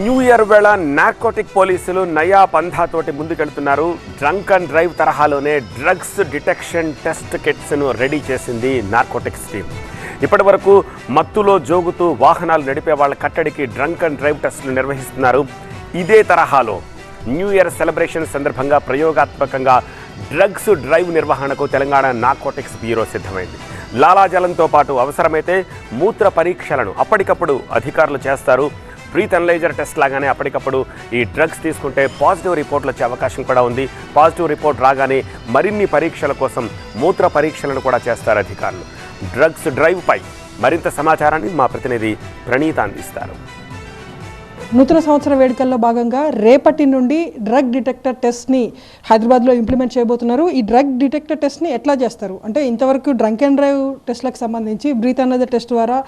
New year వేళ narcotic పోలీసులు నయా పంధాతోటి ముందుకెళ్తున్నారు. డ్రంక్ అండ్ డ్రైవ్ తరహాలోనే డ్రగ్స్ డిటెక్షన్ టెస్ట్ కిట్స్ను రెడీ చేసింది నార్కోటిక్స్ టీమ్ ఇప్పటి వరకు మత్తులో జోగుతూ వాహనాలు నడిపే వాళ్ళ కట్టడికి డ్రంక్ అండ్ డ్రైవ్ టెస్టులు నిర్వహిస్తున్నారు. ఇదే తరహాలో న్యూ ఇయర్ సెలబ్రేషన్ సందర్భంగా ప్రయోగాత్మకంగా డ్రగ్స్ డ్రైవ్ నిర్వహణకు తెలంగాణ నార్కోటిక్స్ బ్యూరో సిద్ధమైంది. లాలాజలంతో పాటు అవసరమైతే మూత్ర పరీక్షలను అప్పటికప్పుడు అధికారులు చేస్తారు. బ్రీత్ అనలైజర్ టెస్ట్ లాగానే అప్పటికప్పుడు ఈ డ్రగ్స్ తీసుకుంటే పాజిటివ్ రిపోర్ట్లు వచ్చే అవకాశం కూడా ఉంది. పాజిటివ్ రిపోర్ట్ రాగానే మరిన్ని పరీక్షల కోసం మూత్ర పరీక్షలను కూడా చేస్తారు అధికారులు. డ్రగ్స్ డ్రైవ్పై మరింత సమాచారాన్ని మా ప్రతినిధి ప్రణీత అందిస్తారు. నూతన సంవత్సర వేడుకల్లో భాగంగా రేపటి నుండి డ్రగ్ డిటెక్టర్ టెస్ట్ని హైదరాబాద్లో ఇంప్లిమెంట్ చేయబోతున్నారు. ఈ డ్రగ్ డిటెక్టర్ టెస్ట్ని ఎట్లా చేస్తారు? అంటే ఇంతవరకు డ్రంక్ అండ్ డ్రైవ్ టెస్ట్లకు సంబంధించి బ్రీత్ అన్నది టెస్ట్ ద్వారా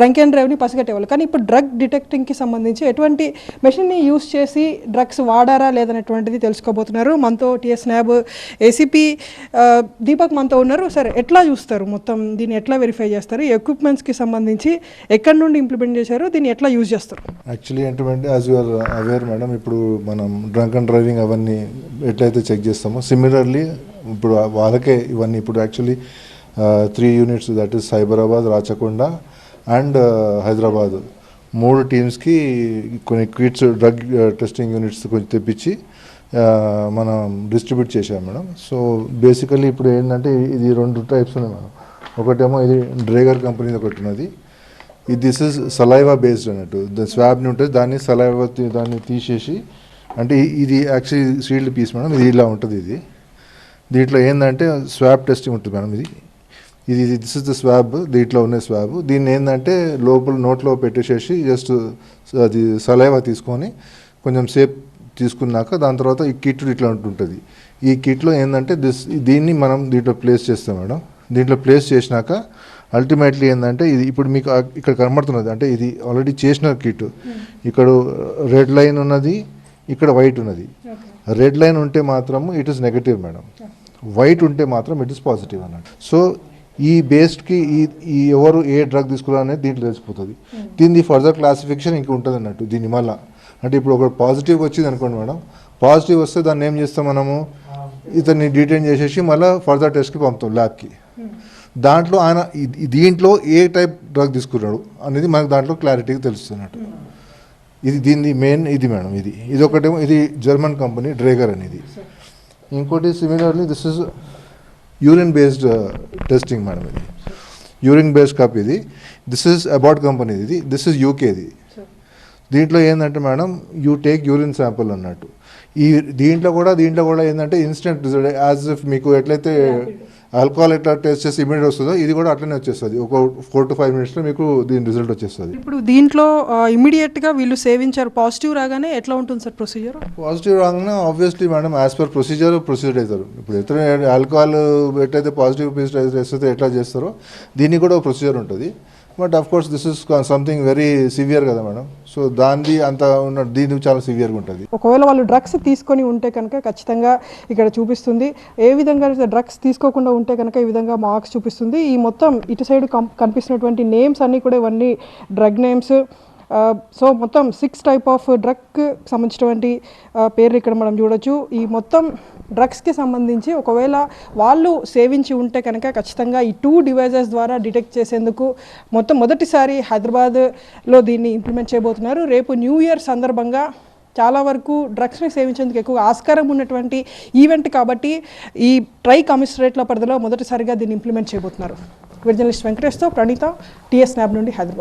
డ్రంక్ అండ్ డ్రైవ్ని పసిగట్టేవాళ్ళు. కానీ ఇప్పుడు డ్రగ్ డిటెక్టింగ్కి సంబంధించి ఎటువంటి మెషిన్ని యూస్ చేసి డ్రగ్స్ వాడారా లేదనేటువంటిది తెలుసుకోబోతున్నారు. మనతో టిఎస్ నాబ్ ఏసీపీ దీపక్ మనతో ఉన్నారు. సరే ఎట్లా చూస్తారు మొత్తం? దీన్ని ఎట్లా వెరిఫై చేస్తారు? ఎక్విప్మెంట్స్కి సంబంధించి ఎక్కడి నుండి ఇంప్లిమెంట్ చేశారు? దీన్ని ఎట్లా యూజ్ చేస్తారు? యాక్చువల్లీ అంటే యాజ్ యూఆర్ అవేర్ మేడం ఇప్పుడు మనం డ్రంక్ అండ్ డ్రైవింగ్ అవన్నీ ఎట్లయితే చెక్ చేస్తామో సిమిలర్లీ ఇప్పుడు వాళ్ళకే ఇవన్నీ ఇప్పుడు actually three units that is Cyberabad Rachakonda and Hyderabad మూడు టీమ్స్కి కొన్ని క్విట్స్ డ్రగ్ టెస్టింగ్ యూనిట్స్ కొంచెం తెప్పించి మనం డిస్ట్రిబ్యూట్ చేశాం మేడం సో బేసికలీ ఇప్పుడు ఏంటంటే ఇది రెండు టైప్స్ ఉన్నాయి మేడం ఒకటేమో ఇది డ్రేగర్ కంపెనీది ఒకటి ఉన్నది. ఇది దిస్ ఇస్ సలైవా బేస్డ్ అన్నట్టు. ద స్వాబ్ని ఉంటుంది దాన్ని సలైవా దాన్ని తీసేసి అంటే ఇది యాక్చువల్లీ సీల్డ్ పీస్ మేడం ఇది ఇలా ఉంటుంది ఇది. దీంట్లో ఏంటంటే స్వాబ్ టెస్టింగ్ ఉంటుంది మేడం ఇది. ఇది దిస్ ఇస్ ద స్వాబ్ దీంట్లో ఉన్న స్వాబ్. దీన్ని ఏంటంటే లోపల నోట్లో పెట్టేసేసి జస్ట్ అది సలైవా తీసుకొని కొంచెం సేపు తీసుకున్నాక దాని తర్వాత ఈ కిట్ ఇట్లా ఉంటుంటుంది. ఈ కిట్లో ఏంటంటే దిస్ దీన్ని మనం దీంట్లో ప్లేస్ చేస్తాం మేడం. దీంట్లో ప్లేస్ చేసినాక అల్టిమేట్లీ ఏంటంటే ఇది ఇప్పుడు మీకు ఇక్కడ కనబడుతున్నది. అంటే ఇది ఆల్రెడీ చేసిన కిట్ ఇక్కడ రెడ్ లైన్ ఉన్నది ఇక్కడ వైట్ ఉన్నది. రెడ్ లైన్ ఉంటే మాత్రం it is negative madam white ఉంటే మాత్రం ఇట్ ఇస్ పాజిటివ్ అన్నట్టు. సో ఈ బేస్డ్కి ఈ ఈ ఎవరు ఏ డ్రగ్ తీసుకున్నారు అనేది దీంట్లో తెలిసిపోతుంది. దీని ఫర్దర్ క్లాసిఫికేషన్ ఇంక ఉంటుంది అన్నట్టు దీని మళ్ళా. అంటే ఇప్పుడు ఒక పాజిటివ్ వచ్చింది అనుకోండి మేడం పాజిటివ్ వస్తే దాన్ని ఏం చేస్తాం మనము? ఇతన్ని డీటైన్ చేసేసి మళ్ళీ ఫర్దర్ టెస్ట్కి పంపుతాం ల్యాబ్కి దాంట్లో ఆయన దీంట్లో ఏ టైప్ డ్రగ్ తీసుకున్నాడు అనేది మనకు దాంట్లో క్లారిటీగా తెలుస్తున్నట్టు. ఇది దీన్ని మెయిన్ ఇది మేడం ఇది. ఇది ఒకటేమో ఇది జర్మన్ కంపెనీ డ్రేగర్ అనేది. ఇంకోటి similarly this is urine based testing madam ఇది. యూరిన్ బేస్డ్ కప్ ఇది. దిస్ ఇస్ అబౌట్ కంపెనీ ఇది. దిస్ ఇస్ యూకేది దీంట్లో ఏంటంటే madam you take urine sample అన్నట్టు. ఈ దీంట్లో కూడా దీంట్లో కూడా ఏంటంటే ఇన్స్టెంట్ రిజల్ట్ యాజ్ ఇఫ్ మీకు ఎట్లయితే ఆల్కహాల్ ఎట్లా టెస్ట్ చేసి ఇమీడియట్ వస్తుందో ఇది కూడా అట్లనే వచ్చేస్తుంది. ఒక ఫోర్ టు ఫైవ్ మినిట్స్లో మీకు దీని రిజల్ట్ వచ్చేస్తుంది. ఇప్పుడు దీంట్లో ఇమీడియట్గా వీళ్ళు సేవించారు. పాజిటివ్ రాగానే ఎట్లా ఉంటుంది సార్ ప్రొసీజర్? పాజిటివ్ రాగానే obviously madam as per procedure procedure అవుతారు. ఇప్పుడు ఎట్లా ఆల్కహాల్ ఎట్లయితే పాజిటివ్ వేస్తే ఎట్లా చేస్తారో దీనికి కూడా ప్రొసీజర్ ఉంటుంది. But of course this is something very severe కదా మేడం. సో దానిది అంత ఉన్న దీని చాలా సివియర్గా ఉంటుంది. ఒకవేళ వాళ్ళు డ్రగ్స్ తీసుకొని ఉంటే కనుక ఖచ్చితంగా ఇక్కడ చూపిస్తుంది. ఏ విధంగా డ్రగ్స్ తీసుకోకుండా ఉంటే కనుక ఈ విధంగా మార్క్స్ చూపిస్తుంది. ఈ మొత్తం ఇటు సైడ్ కం- కనిపిస్తున్నటువంటి నేమ్స్ అన్నీ కూడా ఇవన్నీ డ్రగ్ నేమ్స్ సో మొత్తం సిక్స్ టైప్ ఆఫ్ డ్రగ్ సంబంధించినటువంటి పేర్లు ఇక్కడ మనం చూడొచ్చు. ఈ మొత్తం డ్రగ్స్కి సంబంధించి ఒకవేళ వాళ్ళు సేవించి ఉంటే కనుక ఖచ్చితంగా ఈ టూ డివైజెస్ ద్వారా డిటెక్ట్ చేసేందుకు మొత్తం మొదటిసారి హైదరాబాద్లో దీన్ని ఇంప్లిమెంట్ చేయబోతున్నారు. రేపు న్యూ ఇయర్ సందర్భంగా చాలా వరకు డ్రగ్స్ని సేవించేందుకు ఎక్కువ ఆస్కారం ఉన్నటువంటి ఈవెంట్ కాబట్టి ఈ ట్రై కమిషనరేట్ల పరిధిలో మొదటిసారిగా దీన్ని ఇంప్లిమెంట్ చేయబోతున్నారు. జర్నలిస్ట్ వెంకటేష్తో ప్రణీత టీఎస్ న్యాబ్ నుండి హైదరాబాద్.